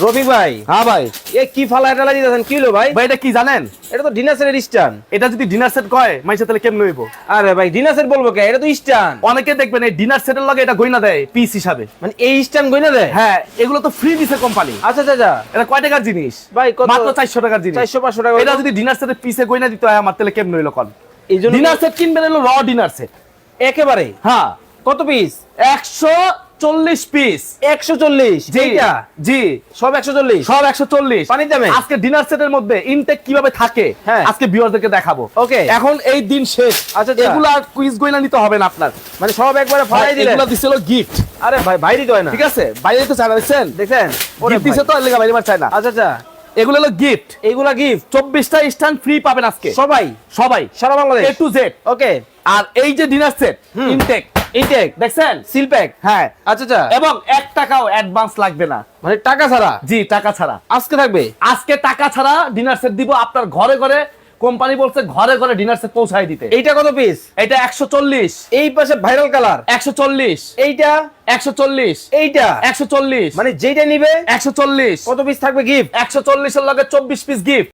রফিক ভাই। হ্যাঁ ভাই। এ কি ফালা টালা দিতেছেন কি হলো ভাই? ভাই এটা কি জানেন? এটা তো ডিনার সেটের স্টান এটা যদি ডিনার সেট কয় মাইসে তাহলে কেমন হইব? আরে ভাই ডিনার সেট বলব কে? এটা তো স্টান অনেকে দেখবেন এই ডিনার সেটের লগে এটা গইনা দেয় পিস হিসাবে। মানে এই স্টান গইনা দেয়? হ্যাঁ এগুলো তো ফ্রি দিছে কোম্পানি আচ্ছা আচ্ছা আচ্ছা। এটা কয় টাকার জিনিস? ভাই কত? মাত্র চারশো টাকার জিনিস। 400 500 টাকা এটা যদি ডিনার সেটের পিসে গইনা দিতে হয় আমার তাহলে কেমন হইল কন? এই জন্য ডিনার সেট কিনবেন হলো র ডিনার সেট। একেবারে? হ্যাঁ। কত পিস একশো চল্লিশ পিস একশো চল্লিশ। যেটা জি। সব একশো চল্লিশ? সব একশো চল্লিশ। পানির দামে? আজকে ডিনার সেটের মধ্যে ইনটেক কীভাবে থাকে হ্যাঁ। আজকে ভিউয়ারদেরকে দেখাবো। Okay. এখন এই দিন শেষ। আচ্ছা, আচ্ছা। এগুলো আর কুইজ গইনা নিতে হবে না আপনার। মানে সব একবারে ফালাই দিলেন এগুলো দিছিল গিফট আরে ভাই ভাই দিতে হয় না ঠিক আছে? বাইরে তো চায়না দেখছেন? দেখছেন? ওরে দিছে তো লেগা বাইরে চায় না আচ্ছা আচ্ছা। এগুলো হলো গিফট এইগুলা গিফট চব্বিশটা স্ট্যান্ড ফ্রি পাবেন আজকে। সবাই? সবাই। সারা Bangladesh? A to Z okay. আর এই যে ডিনার সেট। ইনটেক ইনটেক দেখছেন? সিল প্যাক হ্যাঁ। আচ্ছা আচ্ছা। এবং এক টাকাও অ্যাডভান্স লাগবে না। মানে টাকা ছাড়া? জি টাকা ছাড়া। আজকে থাকবে? আজকে টাকা ছাড়া ডিনার সেট দিব আপনার ঘরে ঘরে। কোম্পানি বলছে ঘরে ঘরে ডিনার সেট পৌঁছায় দিতে। এইটা কত পিস এটা একশো চল্লিশ। এই পাশে ভাইরাল কালার একশো চল্লিশ। এইটা? একশো চল্লিশ। এইটা? একশো চল্লিশ। মানে যেটা নিবে? একশো চল্লিশ। কত পিস থাকবে গিফট একশো চল্লিশের লগে চব্বিশ পিস গিফট